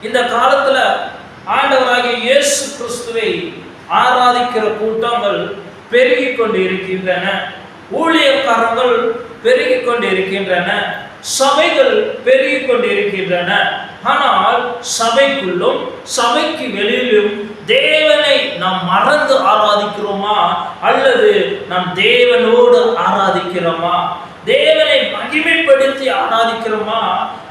இந்த காலத்துல ஆண்டவராகிய இயேசு கிறிஸ்துவை ஆராதிக்கிற கூட்டங்கள் பெருகி கொண்டு இருக்கின்றன ஊழியக்காரங்கள் பெருகி கொண்டு இருக்கின்றன சபைகள் பெருகிக் கொண்டு இருக்கின்றன ஆனால் சபைக்குள்ளும் சபைக்கு வெளியிலும் தேவனை நாம் மறந்து ஆராதிக்கிறோமா? அல்லது நாம் தேவனோடு ஆராதிக்கிறோமா? தேவனை மகிமைப்படுத்தி ஆராதிக்கிறோமா?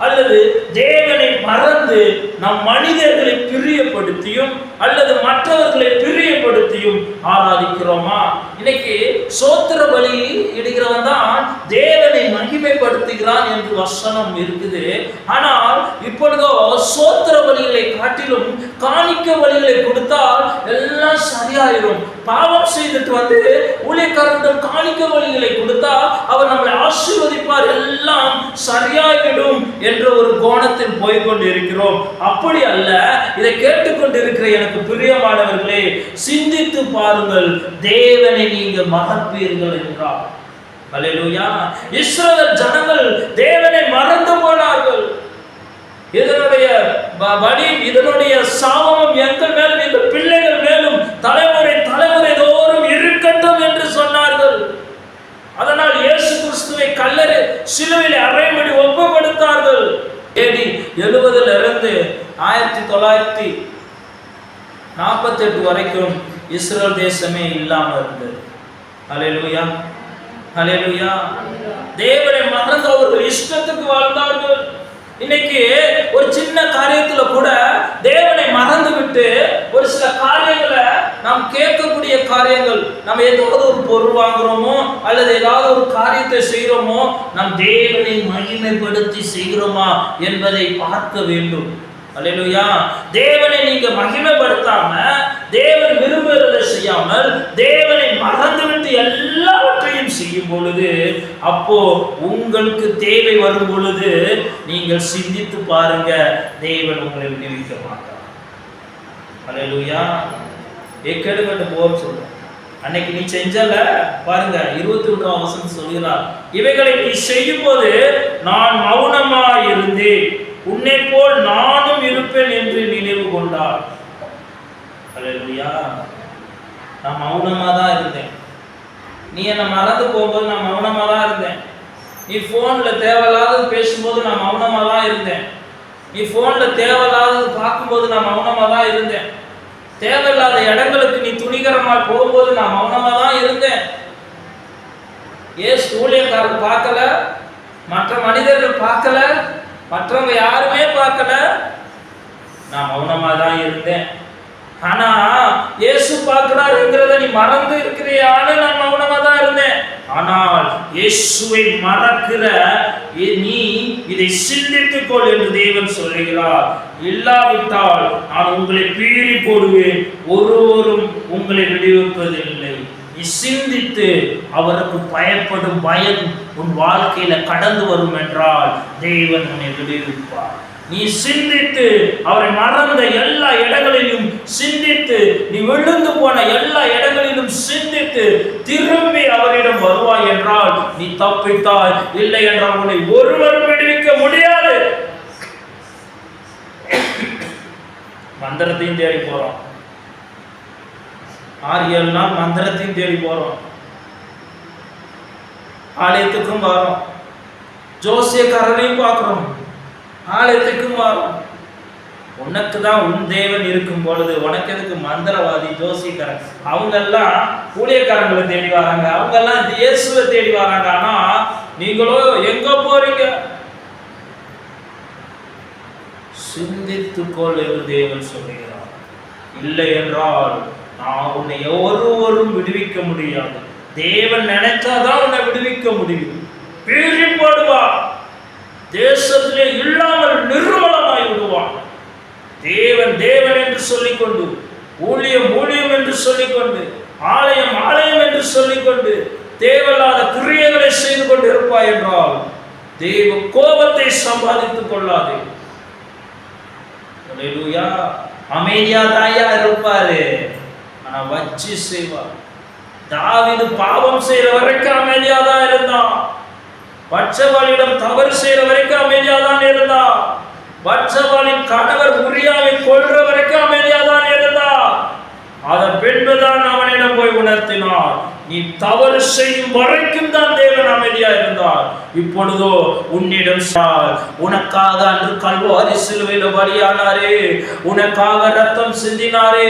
அல்லது தேவனை மறந்து நம் மனிதர்களை பிரியப்படுத்தியும் அல்லது மற்றவர்களை பிரியப்படுத்தியும் ஆராதிக்கிறோமா? இன்னைக்கு சோத்திர பலி இடுகிறவன் தான் தேவனை மகிமைப்படுத்துகிறான் என்று வசனம் இருக்குது. ஆனால் இப்பொழுதோ சோத்திர பலிகளை காட்டிலும் காணிக்க பலிகளை கொடுத்தால் எல்லாம் சரியாயிரும். பாவம் செய்துட்டு வந்து ஊழியக்காரர்கள் காணிக்க வழிகளை கொடுத்தா அவர் நம்மளை ஆசீர்வதிப்பார். எல்லாம் சரியாகிடும் என்ற ஒரு கோணத்தில் போய்கொண்டு இருக்கிறோம் அப்படி அல்ல இதை கேட்டுக்கொண்டிருக்கிற எனக்கு பிரியமானவர்களே சிந்தித்து பாருங்கள் தேவனை நீங்க மறப்பீர்கள் என்றார். அல்லேலூயா இஸ்ரவேல் ஜனங்கள் தேவனை மறந்து போனார்கள். இதனுடைய ப- பலி இதனுடைய சாபமும் எங்கள் மேலும் எங்கள் பிள்ளைகள் மேலும் தலைமுறை தலைமுறை தோறும் இருக்கட்டும் என்று சொன்னார்கள். அதனால் இயேசு கிறிஸ்துவை கல்லறை சிலுவையில் அறைமடி ஒப்பு ஏடி எழுபதுல இருந்து ஆயிரத்தி தொள்ளாயிரத்தி நாற்பத்தெட்டு வரைக்கும் இஸ்ரேல் தேசமே இல்லாமல் இருந்தது. ஹalleluya. ஹalleluya. தேவரை மறந்து அவர்கள் இஷ்டத்துக்கு வாழ்ந்தார்கள். இன்னைக்கு ஒரு சின்ன காரியத்துல கூட தேவனை மறந்து விட்டு ஒரு சில காரியங்களை நாம் கேட்கக்கூடிய காரியங்கள் நம்ம ஏதாவது ஒரு பொருள் வாங்குறோமோ அல்லது ஏதாவது ஒரு காரியத்தை செய்கிறோமோ நாம் தேவனை மகிமைப்படுத்தி செய்கிறோமா என்பதை பார்க்க வேண்டும். அல்லையா தேவனை நீங்க மகிமைப்படுத்தாம தேவன் விரும்புகிறத செய்யாமல் தேவனை மறந்துவிட்டு எல்லாவற்றையும் செய்யும் பொழுது அப்போ உங்களுக்கு தேவை வரும் பொழுது நீங்கள் சிந்தித்து பாருங்க தேவன் உங்களை விடுவிக்க மாட்டார். அல்லேலூயா எக்கெடுக்கட்டு போர் சொல்றேன் அன்னைக்கு நீ செஞ்சல? பாருங்க இருபத்தி ஒன்றாம் வசனம் சொல்கிறார். இவைகளை நீ செய்யும் போது நான் மௌனமா இருந்தேன் உன்னை போல் நானும் இருப்பேன் என்று நினைவு கொண்டார். அல்லேலூயா நான் மௌனமா தான் இருந்தேன். நீ என்னை மறந்து போகும்போது நான் மௌனமாக தான் இருந்தேன். நீ ஃபோனில் தேவையில்லாதது பேசும்போது நான் மௌனமாக தான் இருந்தேன். நீ ஃபோனில் தேவையில்லாதது பார்க்கும்போது நான் மௌனமாக தான் இருந்தேன். தேவையில்லாத இடங்களுக்கு நீ துணிகரமாக போகும்போது நான் மௌனமாக தான் இருந்தேன். ஏன் ஊழியக்காரர் பார்க்கல? மற்ற மனிதர்கள் பார்க்கல? மற்றவங்க யாருமே பார்க்கல? நான் மௌனமாக தான் இருந்தேன். ஆனால் இயேசு பார்க்குறாருங்கிறத நீ மறந்து இருக்கிறியான்னு நான் மௌனமா தான் இருந்தேன் ஆனால் இயேசுவை மறக்கிற நீ இதை சிந்தித்துக் கொள் என்று தேவன் சொல்லுகிறார். இல்லாவிட்டால் நான் உங்களை பீறி போடுவேன். ஒருவரும் உங்களை விடுவிப்பதில்லை. நீ சிந்தித்து அவருக்கு பயப்படும் பயம் உன் வாழ்க்கையில கடந்து வரும் என்றால் தேவன் உன்னை விடுவிப்பார். நீ சிந்தித்து அவரை மறந்த எல்லா இடங்களிலும் சிந்தித்து நீ விழுந்து போன எல்லா இடங்களிலும் சிந்தித்து திரும்பி அவரிடம் வருவாய் என்றால் நீ தப்பித்தாய் இல்லை என்றால் உன்னை ஒருவரும் விடுவிக்க முடியாது. மந்திரத்தையும் தேடி போறோம். ஆறு ஏழு நாள் மந்திரத்தையும் தேடி போறோம். ஆலயத்துக்கும் வரோம். ஜோசியக்காரரையும் பார்க்குறோம். ஆலயத்துக்கு மாறும் உனக்கு தான் உன் தேவன் இருக்கும் பொழுது உனக்கு எதுக்கு மந்திரவாதி ஜோசிக்காரன் அவங்க எல்லாம் ஊழியக்காரங்களை தேடி வராங்க. அவங்க எல்லாம் இயேசுவை தேடி வராங்க. ஆனா நீங்களோ எங்க போறீங்க? சிந்தித்துக்கொள் என்று தேவன் சொல்லுகிறார். இல்லை என்றால் நான் உன்னை ஒருவரும் விடுவிக்க முடியாது. தேவன் நினைச்சாதான் உன்னை விடுவிக்க முடியும். பீறி போடுவா தேசத்திலே இல்லாமல் நிர்மலமாய் விடுவான் தேவன் தேவன் என்று சொல்லிக்கொண்டு ஊழியம் ஊழியம் என்று சொல்லிக்கொண்டு ஆலயம் ஆலயம் என்று சொல்லிக்கொண்டு தேவையில்லாத கிரியைகளை செய்து கொண்டு இருப்பாய் என்றால் தேவ கோபத்தை சம்பாதித்துக் கொள்ளாதே. அமைதியா தாயா இருப்பாரு ஆனா வச்சு செய்வார் தாவிது பாவம் செய்யற வரைக்கும் அமைதியா தான் இருந்தான். பட்சவாளியிடம் தவறு செய்யற வரைக்கும் அமைதியா தான் இருந்தான் பட்சபாலின் கணவர் உரியாவை கொள்ற வரைக்கும் அமைதியாக தான் இருந்தார் அதன் பின்புதான் அவனிடம் போய் உணர்த்தினார் நீ தவறு செய்யும் வரைக்கும் தான் தேவன் அமைதியா இருந்தார். இப்பொழுதோ உன்னிடம் சார் உனக்காக அன்று கல்வாரி அரிசிலுவையில வழியானாரே உனக்காக ரத்தம் சிந்தினாரே.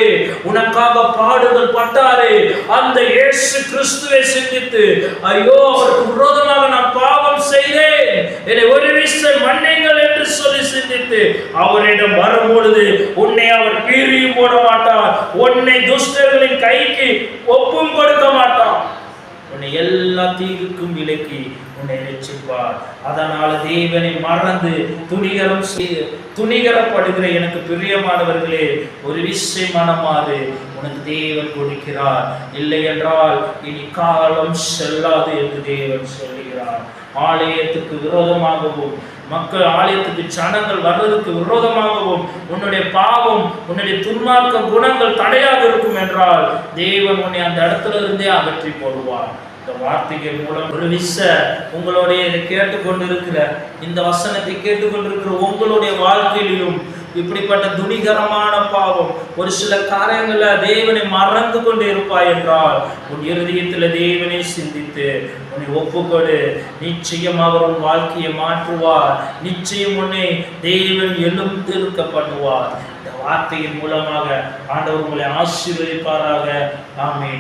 உனக்காக பாடுகள் பட்டாரே. அந்த இயேசு கிறிஸ்துவை சிந்தித்து ஐயோ அவருக்கு விரோதமாக நான் பாவம் செய்தேன். என்னை ஒரு விஷயம் மன்னிங்கள் என்று சொல்லி சிந்தித்து அவரிடம் வரும்பொழுது உன்னை அவர் பீரியும் போட மாட்டார். உன்னை துஷ்டர்களின் கைக்கு ஒப்பும் கொடுக்க மாட்டார். உன்னை எல்லா தீங்குக்கும் விலக்கி உன்னை ரட்சிப்பார் அதனால தேவனை மறந்து துணிகரம் துணிகரப்படுகிற எனக்கு பிரியமானவர்களே ஒரு விஷயம் மனமாறு உனக்கு தேவன் கொடுக்கிறார். இல்லை என்றால் இனி காலம் செல்லாது என்று தேவன் சொல்கிறார் ஆலயத்துக்கு விரோதமாகவும் மக்கள் ஆலயத்துக்கு சனங்கள் வர்றதுக்கு விரோதமாகவும் உன்னுடைய பாவம் உன்னுடைய துன்மார்க்க குணங்கள் தடையாக இருக்கும் என்றால் தேவன் உன்னை அந்த இடத்துல இருந்தே அகற்றி போடுவார். இந்த வார்த்தைகள் மூலம் ஒரு விச உங்களுடைய இதை கேட்டுக்கொண்டிருக்கிற இந்த வசனத்தை கேட்டுக்கொண்டிருக்கிற உங்களுடைய வாழ்க்கையிலும் இப்படிப்பட்ட துணிகரமான பாவம் ஒரு சில காரியங்கள தேவனை மறந்து கொண்டு இருப்பாய் என்றால் உன் இருதயத்தில் தேவனை சிந்தித்து உன்னை ஒப்புக்கொடு. நிச்சயம் அவர் உன் வாழ்க்கையை மாற்றுவார். நிச்சயம் உன்னை தேவன் எழுந்திருக்க பண்ணுவார். இந்த வார்த்தையின் மூலமாக ஆண்டவர் உங்களை ஆசீர்வதிப்பாராக. ஆமே